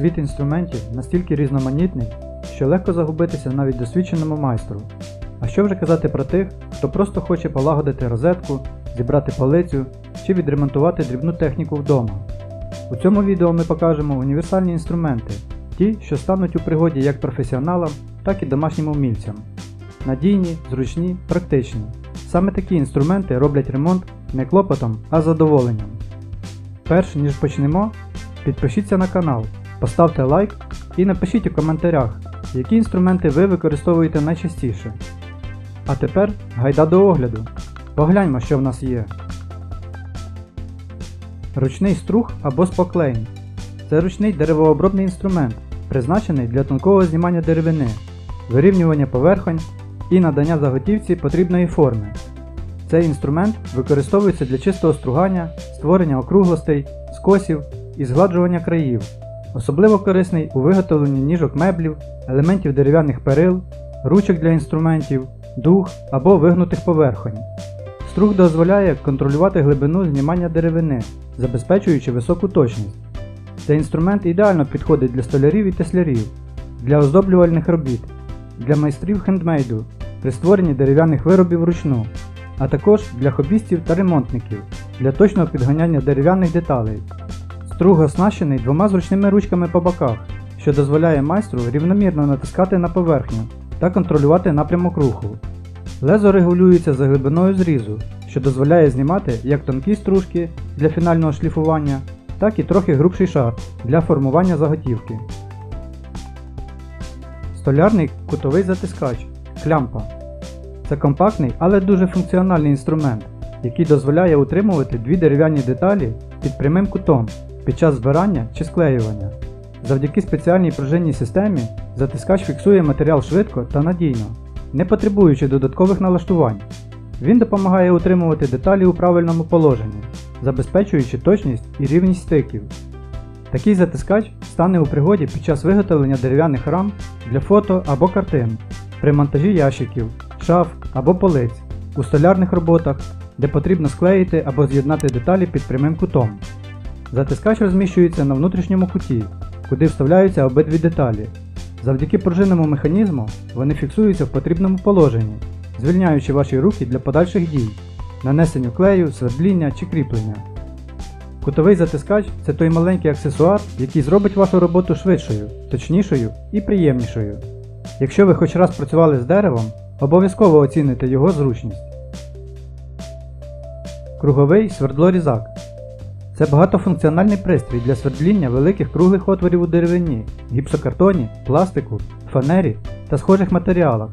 Світ інструментів настільки різноманітний, що легко загубитися навіть досвідченому майстру. А що вже казати про тих, хто просто хоче полагодити розетку, зібрати полицю чи відремонтувати дрібну техніку вдома. У цьому відео ми покажемо універсальні інструменти, ті, що стануть у пригоді як професіоналам, так і домашнім умільцям. Надійні, зручні, практичні. Саме такі інструменти роблять ремонт не клопотом, а задоволенням. Перш ніж почнемо, підпишіться на канал, поставте лайк і напишіть у коментарях, які інструменти ви використовуєте найчастіше. А тепер гайда до огляду. Погляньмо, що в нас є. Ручний струг або споклейн. Це ручний деревообробний інструмент, призначений для тонкого знімання деревини, вирівнювання поверхонь і надання заготівці потрібної форми. Цей інструмент використовується для чистого стругання, створення округлостей, скосів і згладжування країв. Особливо корисний у виготовленні ніжок меблів, елементів дерев'яних перил, ручок для інструментів, дуг або вигнутих поверхонь. Струг дозволяє контролювати глибину знімання деревини, забезпечуючи високу точність. Цей інструмент ідеально підходить для столярів і теслярів, для оздоблювальних робіт, для майстрів хендмейду при створенні дерев'яних виробів вручну, а також для хобістів та ремонтників для точного підганяння дерев'яних деталей. Струг оснащений двома зручними ручками по боках, що дозволяє майстру рівномірно натискати на поверхню та контролювати напрямок руху. Лезо регулюється за глибиною зрізу, що дозволяє знімати як тонкі стружки для фінального шліфування, так і трохи грубший шар для формування заготівки. Столярний кутовий затискач клямпа. Це компактний, але дуже функціональний інструмент, який дозволяє утримувати дві дерев'яні деталі під прямим кутом під час збирання чи склеювання. Завдяки спеціальній пружинній системі затискач фіксує матеріал швидко та надійно, не потребуючи додаткових налаштувань. Він допомагає утримувати деталі у правильному положенні, забезпечуючи точність і рівність стиків. Такий затискач стане у пригоді під час виготовлення дерев'яних рам для фото або картин, при монтажі ящиків, шаф або полиць, у столярних роботах, де потрібно склеїти або з'єднати деталі під прямим кутом. Затискач розміщується на внутрішньому куті, куди вставляються обидві деталі. Завдяки пружинному механізму вони фіксуються в потрібному положенні, звільняючи ваші руки для подальших дій, нанесенню клею, свердління чи кріплення. Кутовий затискач це той маленький аксесуар, який зробить вашу роботу швидшою, точнішою і приємнішою. Якщо ви хоч раз працювали з деревом, обов'язково оціните його зручність. Круговий свердлорізак. Це багатофункціональний пристрій для свердління великих круглих отворів у деревині, гіпсокартоні, пластику, фанері та схожих матеріалах.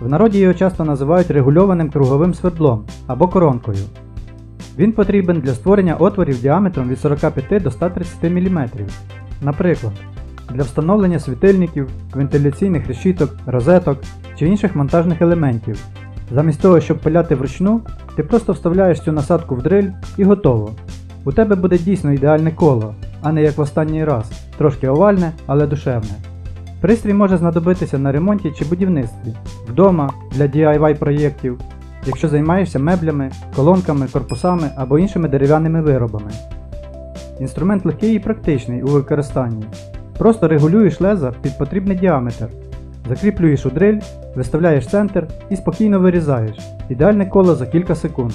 В народі його часто називають регульованим круговим свердлом або коронкою. Він потрібен для створення отворів діаметром від 45 до 130 мм. Наприклад, для встановлення світильників, вентиляційних решіток, розеток чи інших монтажних елементів. Замість того, щоб пиляти вручну, ти просто вставляєш цю насадку в дриль і готово. У тебе буде дійсно ідеальне коло, а не як в останній раз, трошки овальне, але душевне. Пристрій може знадобитися на ремонті чи будівництві, вдома для DIY проєктів, якщо займаєшся меблями, колонками, корпусами або іншими дерев'яними виробами. Інструмент легкий і практичний у використанні. Просто регулюєш леза під потрібний діаметр, закріплюєш у дриль, виставляєш центр і спокійно вирізаєш. Ідеальне коло за кілька секунд.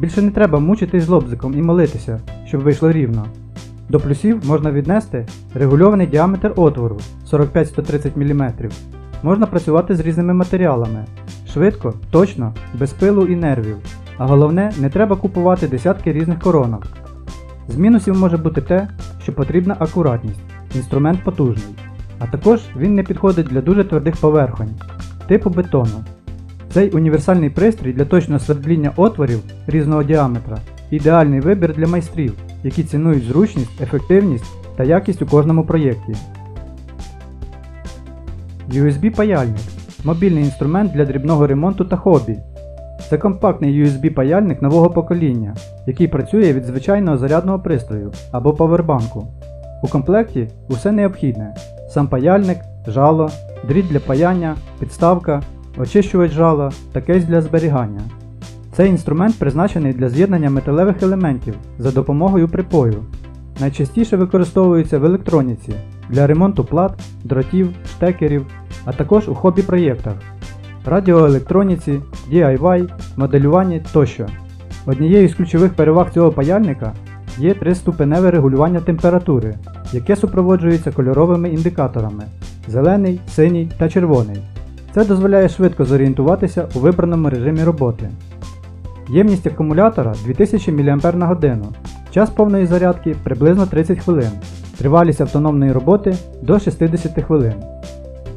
Більше не треба мучитись лобзиком і молитися, щоб вийшло рівно. До плюсів можна віднести регульований діаметр отвору 45-130 мм. Можна працювати з різними матеріалами. Швидко, точно, без пилу і нервів. А головне, не треба купувати десятки різних коронок. З мінусів може бути те, що потрібна акуратність. Інструмент потужний. А також він не підходить для дуже твердих поверхонь, типу бетону. Цей універсальний пристрій для точного свердління отворів різного діаметра ідеальний вибір для майстрів, які цінують зручність, ефективність та якість у кожному проєкті. USB-паяльник мобільний інструмент для дрібного ремонту та хобі. Це компактний USB-паяльник нового покоління, який працює від звичайного зарядного пристрою або павербанку. У комплекті усе необхідне: сам паяльник, жало, дріт для паяння, підставка, очищувач жала та кейс для зберігання. Цей інструмент призначений для з'єднання металевих елементів за допомогою припою. Найчастіше використовується в електроніці, для ремонту плат, дротів, штекерів, а також у хобі-проєктах, радіоелектроніці, DIY, моделюванні тощо. Однією з ключових переваг цього паяльника є триступеневе регулювання температури, яке супроводжується кольоровими індикаторами зелений, синій та червоний. Це дозволяє швидко зорієнтуватися у вибраному режимі роботи. Ємність акумулятора 2000 мАч, час повної зарядки приблизно 30 хвилин, тривалість автономної роботи до 60 хвилин.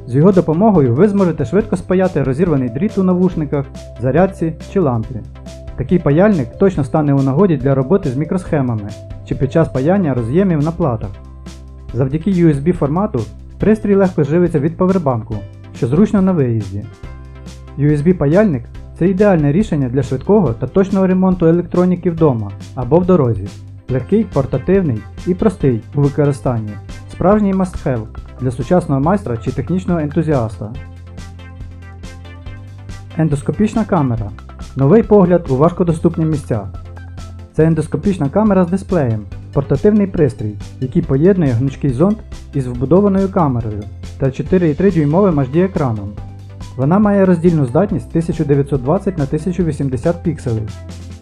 З його допомогою ви зможете швидко спаяти розірваний дріт у навушниках, зарядці чи лампі. Такий паяльник точно стане у нагоді для роботи з мікросхемами чи під час паяння роз'ємів на платах. Завдяки USB формату пристрій легко живиться від повербанку, що зручно на виїзді. USB паяльник це ідеальне рішення для швидкого та точного ремонту електроніки вдома або в дорозі. Легкий, портативний і простий у використанні. Справжній must-have для сучасного майстра чи технічного ентузіаста. Ендоскопічна камера. Новий погляд у важкодоступні місця. Це ендоскопічна камера з дисплеєм, портативний пристрій, який поєднує гнучкий зонд із вбудованою камерою та 4,3 дюймовим HD екраном. Вона має роздільну здатність 1920 на 1080 пікселів,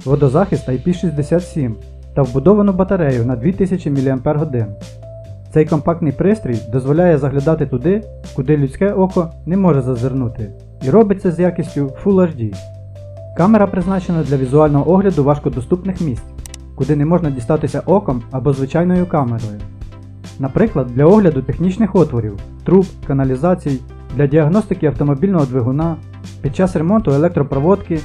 водозахист IP67 та вбудовану батарею на 2000 мАч. Цей компактний пристрій дозволяє заглядати туди, куди людське око не може зазирнути, і робить це з якістю Full HD. Камера призначена для візуального огляду важкодоступних місць, куди не можна дістатися оком або звичайною камерою. Наприклад, для огляду технічних отворів, труб, каналізацій, для діагностики автомобільного двигуна, під час ремонту електропроводки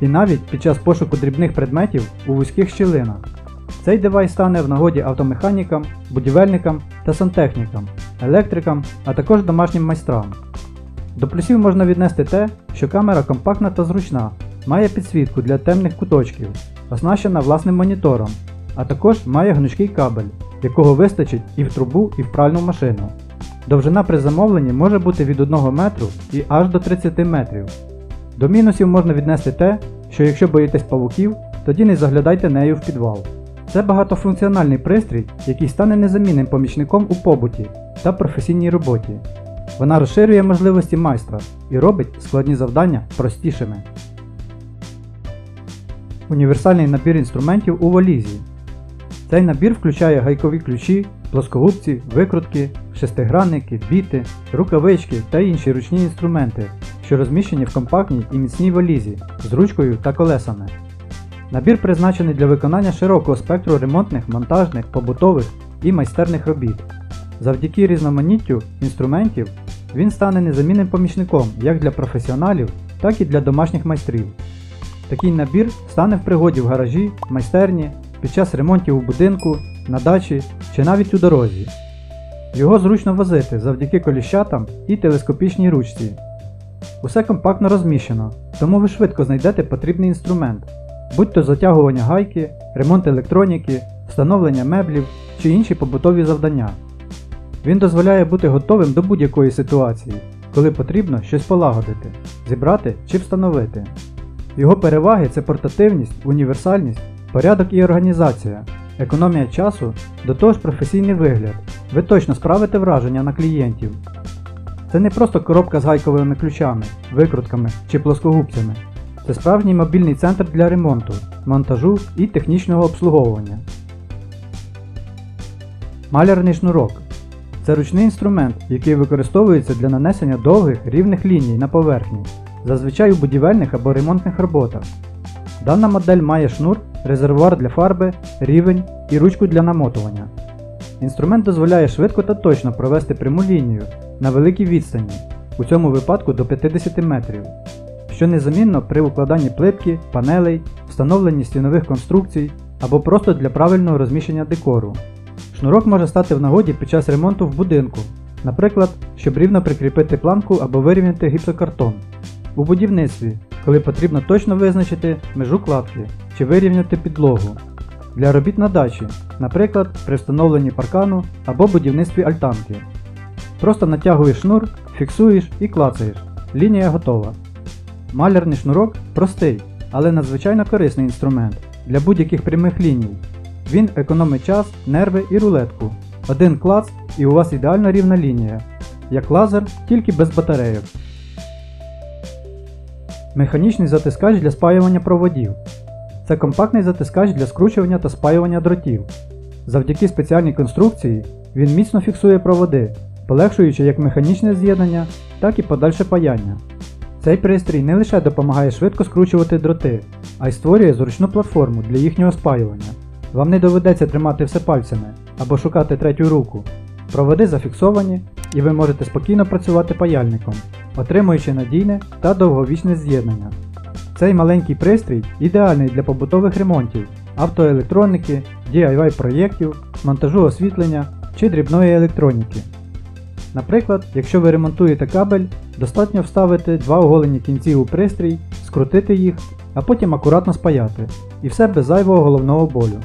і навіть під час пошуку дрібних предметів у вузьких щілинах. Цей девайс стане в нагоді автомеханікам, будівельникам та сантехнікам, електрикам, а також домашнім майстрам. До плюсів можна віднести те, що камера компактна та зручна, має підсвітку для темних куточків, оснащена власним монітором, а також має гнучкий кабель, якого вистачить і в трубу, і в пральну машину. Довжина при замовленні може бути від 1 метру і аж до 30 метрів. До мінусів можна віднести те, що якщо боїтесь павуків, тоді не заглядайте нею в підвал. Це багатофункціональний пристрій, який стане незамінним помічником у побуті та професійній роботі. Вона розширює можливості майстра і робить складні завдання простішими. Універсальний набір інструментів у валізі. Цей набір включає гайкові ключі, плоскогубці, викрутки, шестигранники, біти, рукавички та інші ручні інструменти, що розміщені в компактній і міцній валізі з ручкою та колесами. Набір призначений для виконання широкого спектру ремонтних, монтажних, побутових і майстерних робіт. Завдяки різноманіттю інструментів він стане незамінним помічником як для професіоналів, так і для домашніх майстрів. Такий набір стане в пригоді в гаражі, майстерні, під час ремонтів у будинку, на дачі чи навіть у дорозі. Його зручно возити завдяки коліщатам і телескопічній ручці. Усе компактно розміщено, тому ви швидко знайдете потрібний інструмент, будь то затягування гайки, ремонт електроніки, встановлення меблів чи інші побутові завдання. Він дозволяє бути готовим до будь-якої ситуації, коли потрібно щось полагодити, зібрати чи встановити. Його переваги це портативність, універсальність, порядок і організація, економія часу, до того ж професійний вигляд. Ви точно справите враження на клієнтів. Це не просто коробка з гайковими ключами, викрутками чи плоскогубцями. Це справжній мобільний центр для ремонту, монтажу і технічного обслуговування. Малярний шнурок. Це ручний інструмент, який використовується для нанесення довгих рівних ліній на поверхні, зазвичай у будівельних або ремонтних роботах. Дана модель має шнур, резервуар для фарби, рівень і ручку для намотування. Інструмент дозволяє швидко та точно провести пряму лінію на великій відстані, у цьому випадку до 50 метрів, що незамінно при укладанні плитки, панелей, встановленні стінових конструкцій або просто для правильного розміщення декору. Шнурок може стати в нагоді під час ремонту в будинку, наприклад, щоб рівно прикріпити планку або вирівняти гіпсокартон. У будівництві, коли потрібно точно визначити межу кладки чи вирівняти підлогу. Для робіт на дачі, наприклад, при встановленні паркану або будівництві альтанки. Просто натягуєш шнур, фіксуєш і клацаєш. Лінія готова. Малярний шнурок простий, але надзвичайно корисний інструмент для будь-яких прямих ліній. Він економить час, нерви і рулетку. Один клац і у вас ідеально рівна лінія, як лазер, тільки без батарейок. Механічний затискач для спаювання проводів. Це компактний затискач для скручування та спаювання дротів. Завдяки спеціальній конструкції він міцно фіксує проводи, полегшуючи як механічне з'єднання, так і подальше паяння. Цей пристрій не лише допомагає швидко скручувати дроти, а й створює зручну платформу для їхнього спаювання. Вам не доведеться тримати все пальцями або шукати третю руку. Проводи зафіксовані, і ви можете спокійно працювати паяльником, отримуючи надійне та довговічне з'єднання. Цей маленький пристрій ідеальний для побутових ремонтів, автоелектроніки, DIY проєктів, монтажу освітлення чи дрібної електроніки. Наприклад, якщо ви ремонтуєте кабель, достатньо вставити два оголені кінці у пристрій, скрутити їх, а потім акуратно спаяти. І все без зайвого головного болю.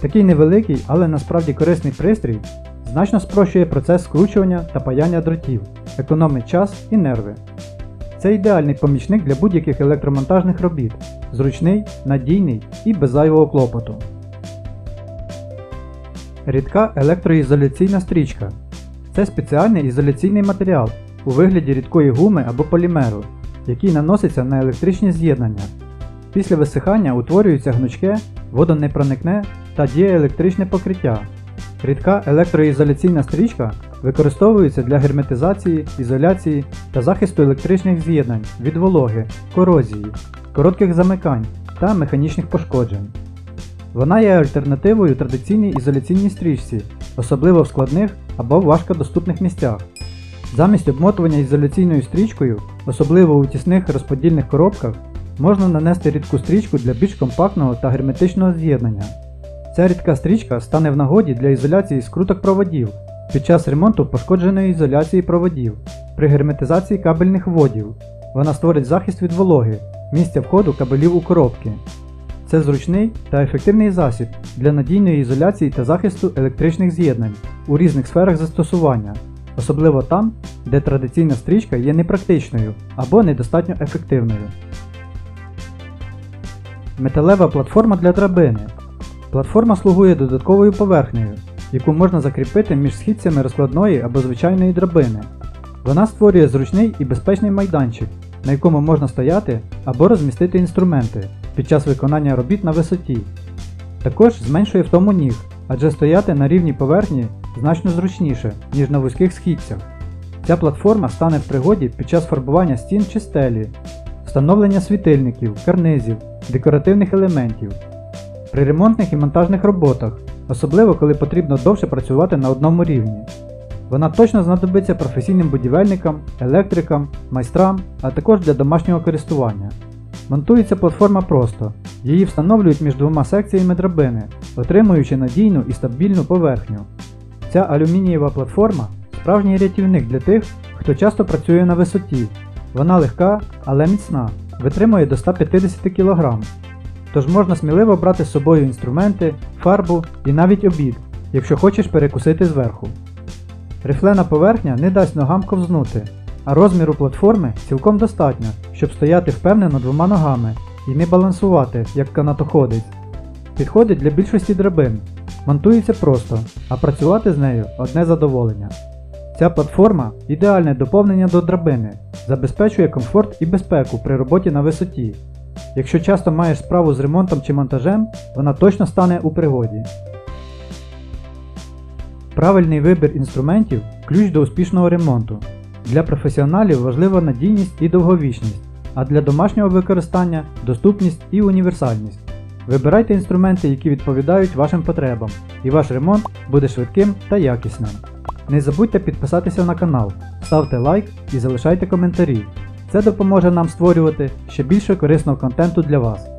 Такий невеликий, але насправді корисний пристрій значно спрощує процес скручування та паяння дротів, економить час і нерви. Це ідеальний помічник для будь-яких електромонтажних робіт, зручний, надійний і без зайвого клопоту. Рідка електроізоляційна стрічка. Це спеціальний ізоляційний матеріал у вигляді рідкої гуми або полімеру, який наноситься на електричні з'єднання. Після висихання утворюється гнучке, водонепроникне та дієелектричне покриття. Рідка електроізоляційна стрічка використовується для герметизації, ізоляції та захисту електричних з'єднань від вологи, корозії, коротких замикань та механічних пошкоджень. Вона є альтернативою традиційній ізоляційній стрічці, особливо в складних або важкодоступних місцях. Замість обмотування ізоляційною стрічкою, особливо у тісних розподільних коробках, можна нанести рідку стрічку для більш компактного та герметичного з'єднання. Ця рідка стрічка стане в нагоді для ізоляції скруток проводів під час ремонту пошкодженої ізоляції проводів, при герметизації кабельних вводів. Вона створить захист від вологи, місця входу кабелів у коробки. Це зручний та ефективний засіб для надійної ізоляції та захисту електричних з'єднань у різних сферах застосування, особливо там, де традиційна стрічка є непрактичною або недостатньо ефективною. Металева платформа для драбини. Платформа слугує додатковою поверхнею, яку можна закріпити між східцями розкладної або звичайної драбини. Вона створює зручний і безпечний майданчик, на якому можна стояти або розмістити інструменти під час виконання робіт на висоті. Також зменшує втому ніг, адже стояти на рівній поверхні значно зручніше, ніж на вузьких східцях. Ця платформа стане в пригоді під час фарбування стін чи стелі, встановлення світильників, карнизів, декоративних елементів. При ремонтних і монтажних роботах, особливо коли потрібно довше працювати на одному рівні. Вона точно знадобиться професійним будівельникам, електрикам, майстрам, а також для домашнього користування. Монтується платформа просто. Її встановлюють між двома секціями драбини, отримуючи надійну і стабільну поверхню. Ця алюмінієва платформа справжній рятівник для тих, хто часто працює на висоті. Вона легка, але міцна, витримує до 150 кг. Тож можна сміливо брати з собою інструменти, фарбу і навіть обід, якщо хочеш перекусити зверху. Рифлена поверхня не дасть ногам ковзнути, а розміру платформи цілком достатньо, щоб стояти впевнено двома ногами і не балансувати, як канатоходець. Підходить для більшості драбин, монтується просто, а працювати з нею одне задоволення. Ця платформа ідеальне доповнення до драбини, забезпечує комфорт і безпеку при роботі на висоті. Якщо часто маєш справу з ремонтом чи монтажем, вона точно стане у пригоді. Правильний вибір інструментів ключ до успішного ремонту. Для професіоналів важлива надійність і довговічність, а для домашнього використання доступність і універсальність. Вибирайте інструменти, які відповідають вашим потребам, і ваш ремонт буде швидким та якісним. Не забудьте підписатися на канал, ставте лайк і залишайте коментарі. Це допоможе нам створювати ще більше корисного контенту для вас.